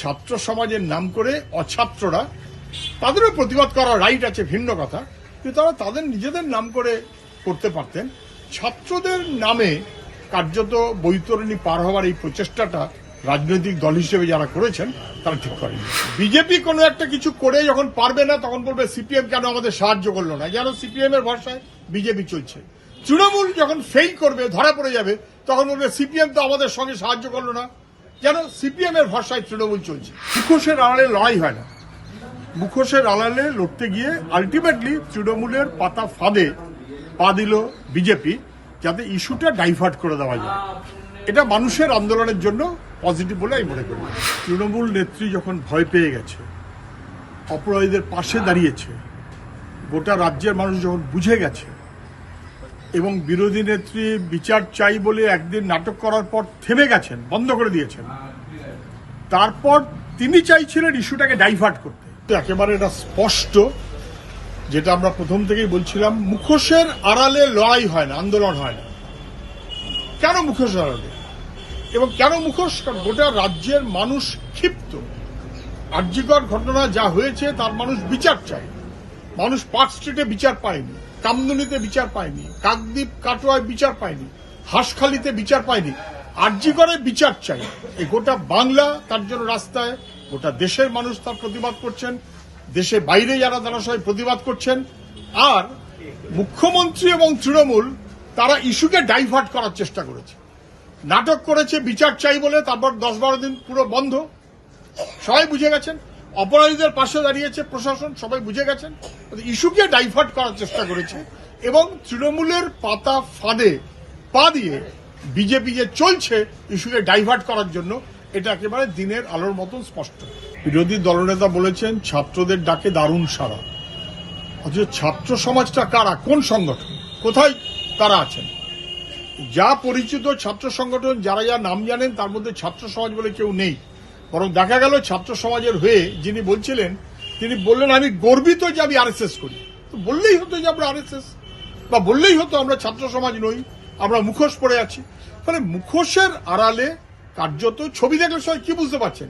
ছাত্র সমাজের নাম করে অছাত্ররা তাদেরও প্রতিবাদ করার রাইট আছে, ভিন্ন কথা। কিন্তু তারা তাদের নিজেদের নাম করে করতে পারতেন। ছাত্রদের নামে কার্যত বৈতরণী পার হওয়ার এই প্রচেষ্টাটা রাজনৈতিক দল হিসেবে যারা করেছেন, তারা ঠিক করেনি। বিজেপি কোনো একটা কিছু করে যখন পারবে না, তখন বলবে সিপিএম কেন আমাদের সাহায্য করল না? যেন সিপিএম এর ভরসায় বিজেপি চলছে। তৃণমূল যখন ফেল করবে, ধরা পড়ে যাবে, তখন বলবে সিপিএম তো আমাদের সঙ্গে সাহায্য করল না। যেন সিপিএম এর ভরসায় তৃণমূল চলছে। মুখোশের আড়ালে লড়াই হয় না। মুখোশের আড়ালে লড়তে গিয়ে আলটিমেটলি তৃণমূলের পাতা ফাঁদে পা দিল বিজেপি, যাতে ইস্যুটা ডাইভার্ট করে দেওয়া যায়। এটা মানুষের আন্দোলনের জন্য পজিটিভ বলে আমি মনে করি। তৃণমূল নেত্রী যখন ভয় পেয়ে গেছে, অপরাধীদের পাশে দাঁড়িয়েছে, গোটা রাজ্যের মানুষ যখন বুঝে গেছে এবং বিরোধী নেত্রী বিচার চাই বলে একদিন নাটক করার পর থেমে গেছেন, বন্ধ করে দিয়েছেন। তারপর তিনি চাইছিলেন ইস্যুটাকে ডাইভার্ট করতে। একেবারে এটা স্পষ্ট, যেটা আমরা প্রথম থেকেই বলছিলাম, মুখোশের আড়ালে লড়াই হয় না, আন্দোলন হয় না। কেন মুখোশ আড়ালে? এবং কেন মুখোশ? গোটা রাজ্যের মানুষ ক্ষিপ্ত। আর্যিকর ঘটনা যা হয়েছে, তার মানুষ বিচার চায়। মানুষ পার্ক স্ট্রিটে বিচার পায়নি। কামদুনিতে বিচার পায়নি, কাকদ্বীপ কাটোয়ায় বিচার পায়নি, হাঁসখালিতে বিচার পায়নি আর্যিকরে বিচার চাই। এই গোটা বাংলা তার জন্য রাস্তায়, গোটা দেশের মানুষ তার প্রতিবাদ করছেন দেশের বাইরে যারা তারা সবাই প্রতিবাদ করছেন, আর মুখ্যমন্ত্রী এবং তৃণমূল তারা ইস্যুকে ডাইভার্ট করার চেষ্টা করেছে। নাটক করেছে, বিচার চাই বলে তারপর দশ বারো দিন পুরো বন্ধ। সবাই বুঝে গেছেন? অপরাধীদের পাশে দাঁড়িয়েছে প্রশাসন, সবাই বুঝে গেছেন। ইস্যুকে ডাইভার্ট করার চেষ্টা করেছে এবং তৃণমূলের পাতা ফাঁদে, পা দিয়ে বিজেপি যে চলছে ইস্যুকে ডাইভার্ট করার জন্য, এটা একেবারে দিনের আলোর মতন স্পষ্ট। বিরোধী দলনেতা বলেছেন, ছাত্রদের ডাকে দারুণ সারা অথচ ছাত্র সমাজটা কারা? কোন সংগঠন? কোথায় তারা আছেন? যা পরিচিত ছাত্র সংগঠন, যারা যা নাম জানেন, তার মধ্যে ছাত্র সমাজ বলে কেউ নেই। বরং দেখা গেল ছাত্র সমাজের হয়ে যিনি বলছিলেন, তিনি বললেন, আমি গর্বিত যে আমি আরএসএস করি। বললেই হতো যে আমরা আরএসএস, বা বললেই হতো আমরা ছাত্র সমাজ নই, আমরা মুখোশ পড়ে আছি। ফলে মুখোশের আড়ালে কার্যত ছবি দেখলে সবাই কি বুঝতে পারছেন?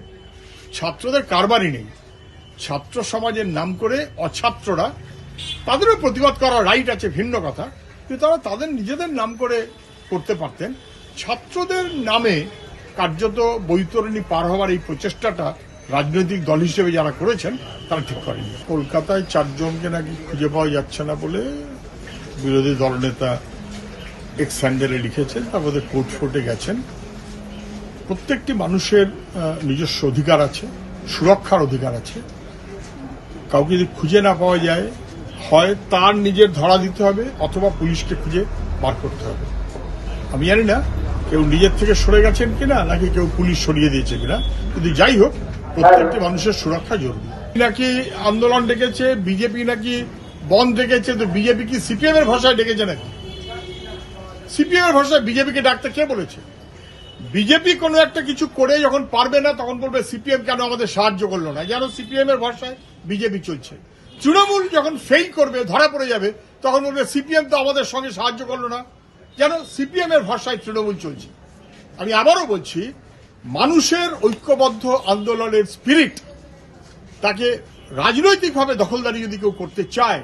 ছাত্রদের কারবারই নেই। ছাত্র সমাজের নাম করে অছাত্ররা তাদেরও প্রতিবাদ করার রাইট আছে, ভিন্ন কথা। কিন্তু তারা তাদের নিজেদের নাম করে করতে পারতেন। ছাত্রদের নামে কার্যত বৈতরণী পার হওয়ার এই প্রচেষ্টাটা রাজনৈতিক দল হিসেবে যারা করেছেন, তারা ঠিক করেনি। কলকাতায় চারজনকে নাকি খুঁজে পাওয়া যাচ্ছে না বলে বিরোধী দলনেতা এক্স স্যান্ডেলে লিখেছেন, তারপরে কোর্ট ফোর্টে গেছেন। প্রত্যেকটি মানুষের নিজস্ব অধিকার আছে, সুরক্ষার অধিকার আছে। কাউকে যদি খুঁজে না পাওয়া যায়, হয় তার নিজের ধরা দিতে হবে, অথবা পুলিশকে খুঁজে বার করতে হবে। আমি জানি না কেউ নিজের থেকে সরে গেছেন কিনা, নাকি কেউ পুলিশ সরিয়ে দিয়েছে কিনা কিন্তু যাই হোক, প্রত্যেকটি মানুষের সুরক্ষা জরুরি। নাকি আন্দোলন ডেকেছে বিজেপি নাকি বন্ধ ডেকেছে, তো বিজেপি কি সিপিএম এর ভাষায় ডেকেছে নাকি? সিপিএম এর ভাষায় বিজেপিকে ডাকতে কে বলেছে? বিজেপি কোনো একটা কিছু করে যখন পারবে না, তখন বলবে সিপিএম কেন আমাদের সাহায্য করল না? যেন সিপিএম এর ভরসায় বিজেপি চলছে। তৃণমূল যখন ফেল করবে, ধরা পড়ে যাবে, তখন বলবে সিপিএম তো আমাদের সঙ্গে সাহায্য করল না। যেন সিপিএম এর ভরসায় তৃণমূল চলছে। আমি আবারও বলছি, মানুষের ঐক্যবদ্ধ আন্দোলনের স্পিরিট তাকে রাজনৈতিকভাবে দখলদারি যদি কেউ করতে চায়,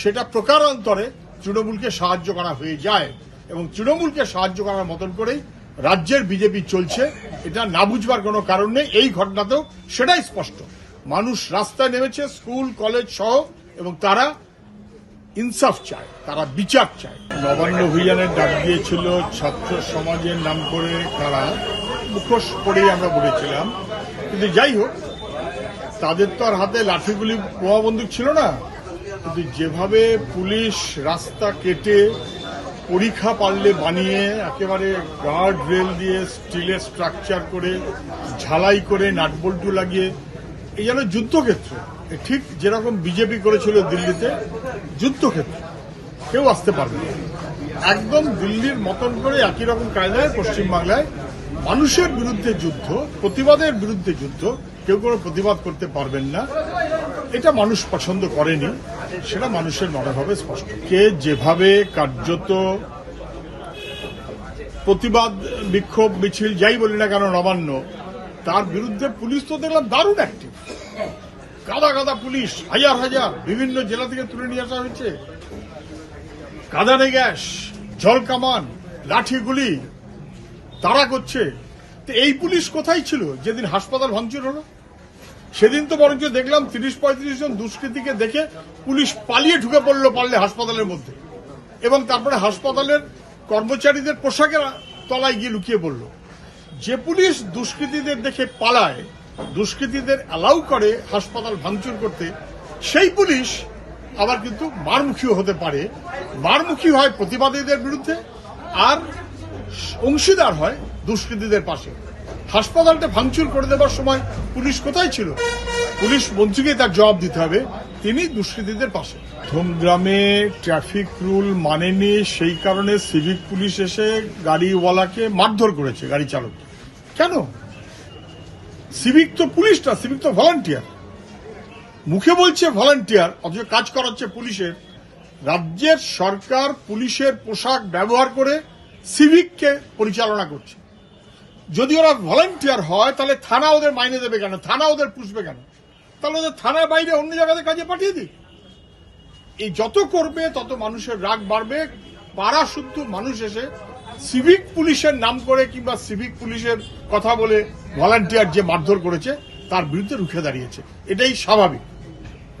সেটা প্রকারান্তরে তৃণমূলকে সাহায্য করা হয়ে যায় এবং তৃণমূলকে সাহায্য করার মতন করেই রাজ্যের বিজেপি চলছে। এটা না বুঝবার কোনো কারণ নেই, এই ঘটনাতেও সেটাই স্পষ্ট। মানুষ রাস্তায় নেমেছে, স্কুল, কলেজ সহ, এবং তারা ইনসাফ চায়, তারা বিচার চায়। নবান্ন অভিযানের ডাক দিয়েছিল ছাত্র সমাজের নাম করে তারা মুখোশ পড়েই আমরা বলেছিলাম। কিন্তু যাই হোক, তাদের তো আর হাতে লাঠিগুলি বোমা বন্দুক ছিল না। কিন্তু যেভাবে পুলিশ রাস্তা কেটে পরীক্ষা পারলে বানিয়ে একেবারে গার্ড রেল দিয়ে স্টিলের স্ট্রাকচার করে, ঝালাই করে, নাটবল্টু লাগিয়ে, এই যেন যুদ্ধক্ষেত্র। ঠিক যেরকম বিজেপি করেছিল দিল্লিতে যুদ্ধক্ষেত্র কেউ আসতে পারবে না। একদম দিল্লির মতন করে একই রকম কায়দায় পশ্চিমবাংলায় মানুষের বিরুদ্ধে যুদ্ধ, প্রতিবাদের বিরুদ্ধে যুদ্ধ, কেউ কোনো প্রতিবাদ করতে পারবেন না। এটা মানুষ পছন্দ করেনি। সেটা মানুষের মনোভাবে স্পষ্ট। কে যেভাবে কার্যত প্রতিবাদ, বিক্ষোভ, মিছিল, যাই বলি না কেন, নবান্ন, তার বিরুদ্ধে পুলিশ তো দেখলাম দারুণ অ্যাক্টিভ গাদা গাদা পুলিশ, হাজার হাজার, বিভিন্ন জেলা থেকে তুলে নিয়ে আসা হয়েছে। কাদানে গ্যাস, জল কামান, লাঠি গুলি, তারা করছে। তো এই পুলিশ কোথায় ছিল? যেদিন হাসপাতাল ভাঙচুর হলো? সেদিন তো বরঞ্চ দেখলাম তিরিশ পঁয়ত্রিশ জন দুষ্কৃতীকে দেখে পুলিশ পালিয়ে ঢুকে পড়ল পারলে হাসপাতালের মধ্যে। এবং তারপরে হাসপাতালের কর্মচারীদের পোশাকের তলায় গিয়ে লুকিয়ে পড়ল। যে পুলিশ দুষ্কৃতীদের দেখে পালায় দুষ্কৃতীদের অ্যালাউ করে হাসপাতাল ভাঙচুর করতে, সেই পুলিশ আবার কিন্তু মারমুখীও হতে পারে। মারমুখী হয় প্রতিবাদীদের বিরুদ্ধে আর অংশীদার হয় দুষ্কৃতীদের পাশে। হাসপাতালটা ভাঙচুর করে দেওয়ার সময় পুলিশ কোথায় ছিল? পুলিশ মন্ত্রীকে তার জবাব দিতে হবে, তিনি দুষ্কৃতীদের পাশে। ধুমগ্রামে ট্রাফিক রুল মানেনি, সেই কারণে সিভিক পুলিশ এসে গাড়িওয়ালাকে মারধর করেছে, গাড়ি চালক কেন? সিভিক তো পুলিশ না সিভিক তো ভলান্টিয়ার মুখে বলছে ভলান্টিয়ার অথচ কাজ করাচ্ছে পুলিশের। রাজ্যের সরকার পুলিশের পোশাক ব্যবহার করে সিভিককে পরিচালনা করছে। যদি ওরা ভলান্টিয়ার হয়, তাহলে থানা ওদের মাইনে দেবে কেন? থানা ওদের পুষবে কেন? তাহলে ওদের থানার বাইরে অন্য জায়গাতে কাজে পাঠিয়ে দিক। এই যত করবে, তত মানুষের রাগ বাড়বে। পাড়া শুদ্ধ মানুষ এসে সিভিক পুলিশের নাম করে কিংবা সিভিক পুলিশের কথা বলে ভলান্টিয়ার যে মারধর করেছে, তার বিরুদ্ধে রুখে দাঁড়িয়েছে। এটাই স্বাভাবিক।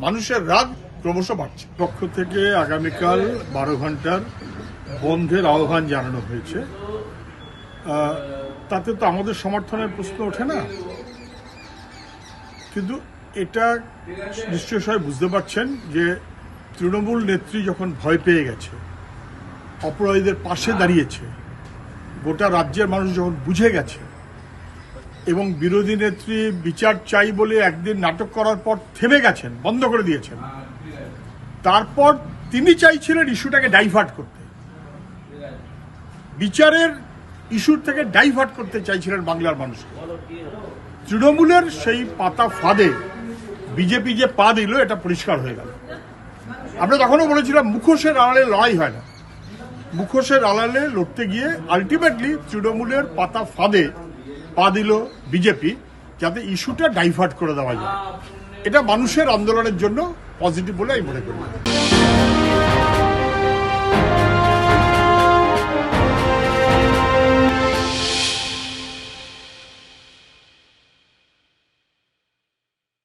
মানুষের রাগ ক্রমশ বাড়ছে। পক্ষ থেকে আগামীকাল বারো ঘণ্টার বন্ধের আহ্বান জানানো হয়েছে। তাতে তো আমাদের সমর্থনের প্রশ্ন ওঠে না। কিন্তু এটা নিশ্চয় সবাই বুঝতে পারছেন যে তৃণমূল নেত্রী যখন ভয় পেয়ে গেছে, অপরাধীদের পাশে দাঁড়িয়েছে গোটা রাজ্যের মানুষ যখন বুঝে গেছে এবং বিরোধী নেত্রী বিচার চাই বলে একদিন নাটক করার পর থেমে গেছেন, বন্ধ করে দিয়েছেন, তারপর তিনি চাইছিলেন ইস্যুটাকে ডাইভার্ট করতে। বিচারের ইস্যুর থেকে ডাইভার্ট করতে চাইছিলেন বাংলার মানুষ তৃণমূলের সেই পাতা ফাঁদে বিজেপি যে পা দিল, এটা পরিষ্কার হয়ে গেল। আমরা তখনও বলেছিলাম, মুখোশের আড়ালে লড়াই হয় না। মুখোশের আড়ালে লড়তে গিয়ে আলটিমেটলি তৃণমূলের পাতা ফাঁদে পা দিল বিজেপি যাতে ইস্যুটা ডাইভার্ট করে দেওয়া যায়। এটা মানুষের আন্দোলনের জন্য পজিটিভ বলে আমি মনে করি।